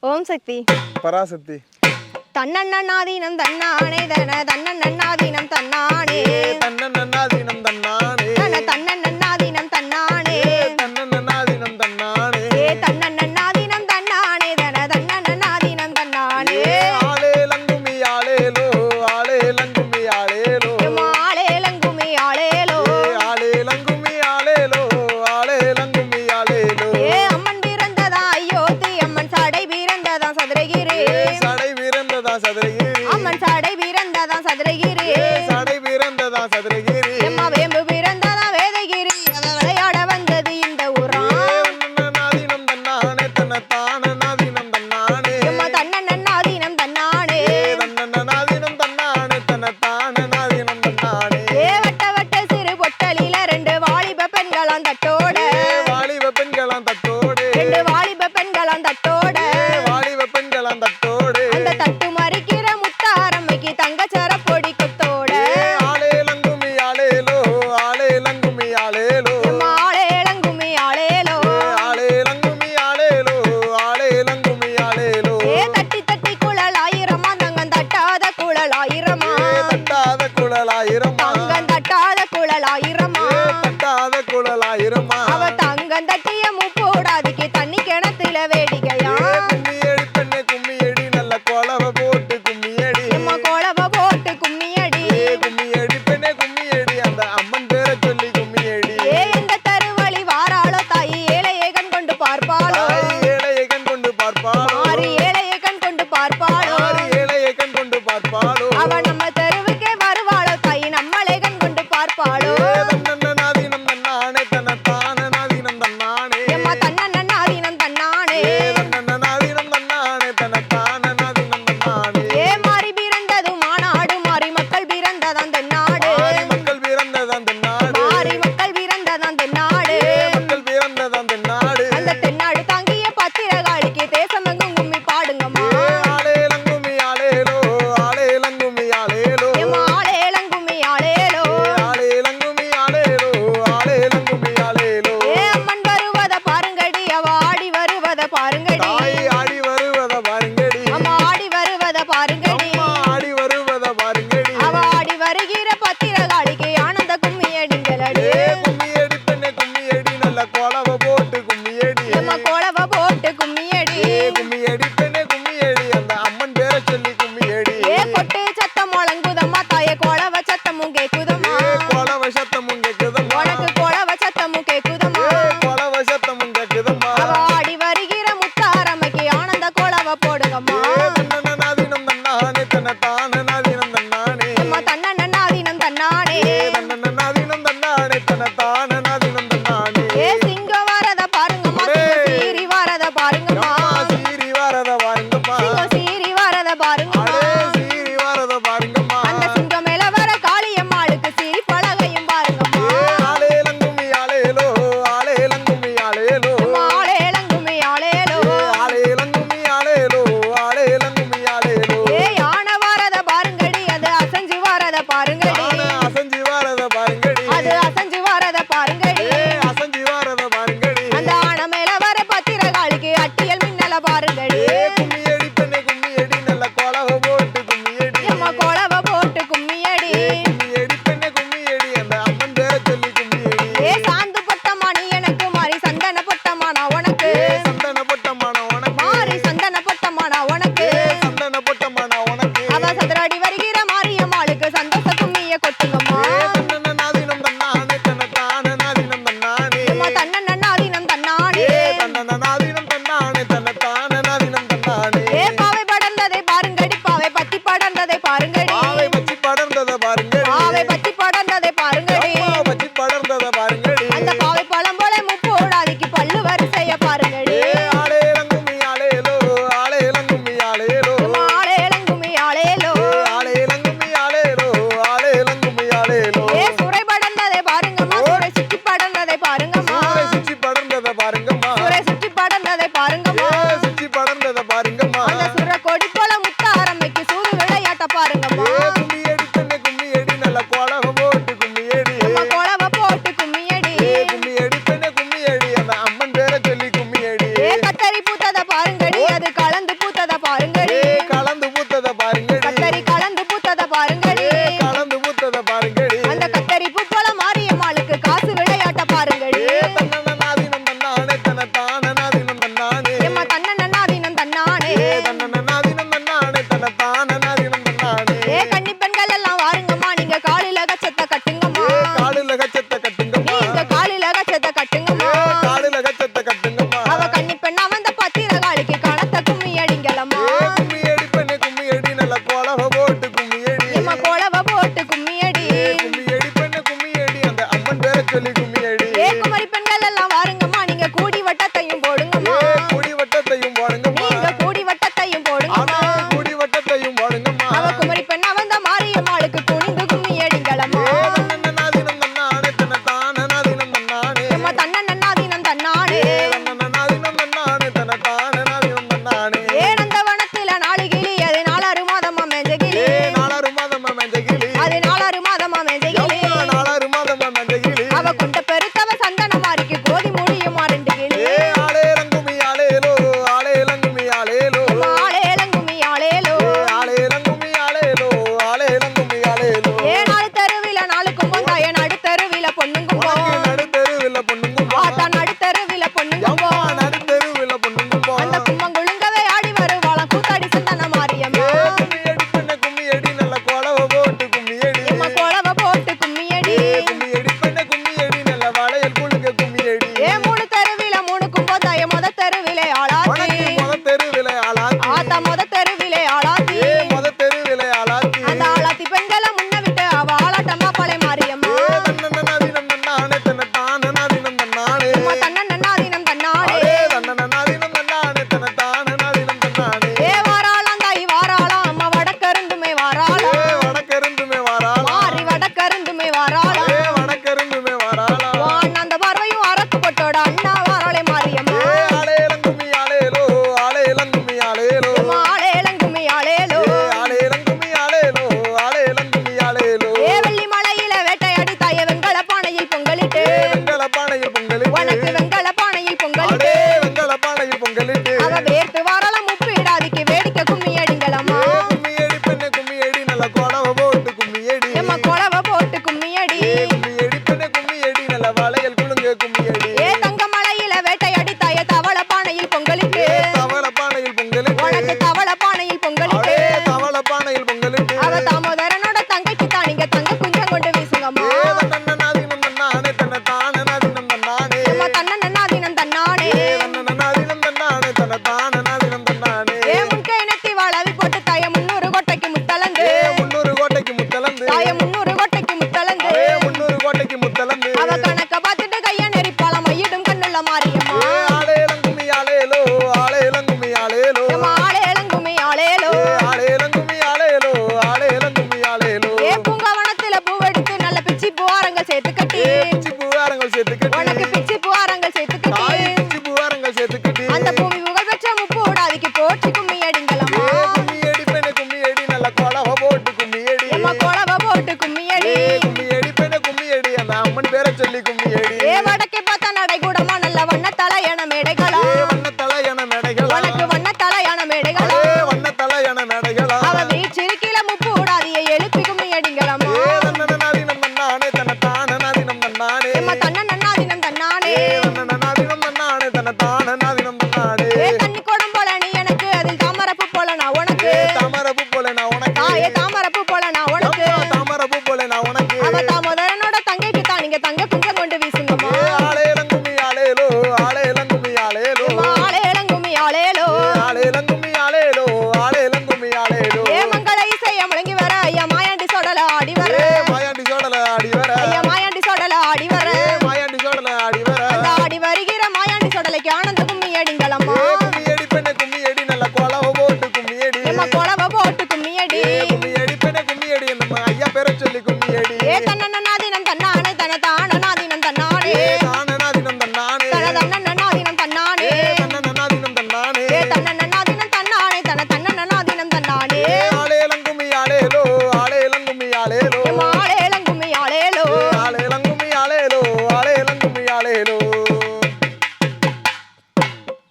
ஓம் சக்தி. பராசக்தி. தன்னண்ணாதீனம் தன்னானே தன தன்னண்ணாதீனம் தன்னானே. தன்னண்ணாதீனம் পাড়ো ಕೊಟ್ಟ ஊரை சுற்றி படர்ந்ததை பாருங்கம்மா. ஊரை சுற்றி படர்ந்ததை பாருங்கம்மா. சுற்றி படர்ந்ததை பாருங்கம்மா. அந்த சுர கொடி போல முத்தாரம்மைக்கு சூது விளையாட்ட பாருங்கம்மா. நல்ல கோலகம் போட்டு கும்மி ஏடி. கோலவ போட்டு கும்மி ஏடி. கும்மி அம்மன் பேரை சொல்லி கும்மி ஏடி. கத்தரி பாருங்கடி அது அவ வேர்த்து வாரலாம் முப்பிடாதிக்கு வேடிக்கை கும்மி அடிங்களம்மா கும்மி அடி பெண்ணே கும்மி அடி நல்ல கொடவ போட்டு கும்மி அடி. ஏமா கொடவ போட்டு கும்மி தாய தவள பானையில் பொங்கலுக்கு தவள பானையில் பொங்கலிட்டு. உனக்கு தவள பானையில் பொங்கலிட்டு. தவள பானையில் பொங்கலிட்டு. அவ தாமத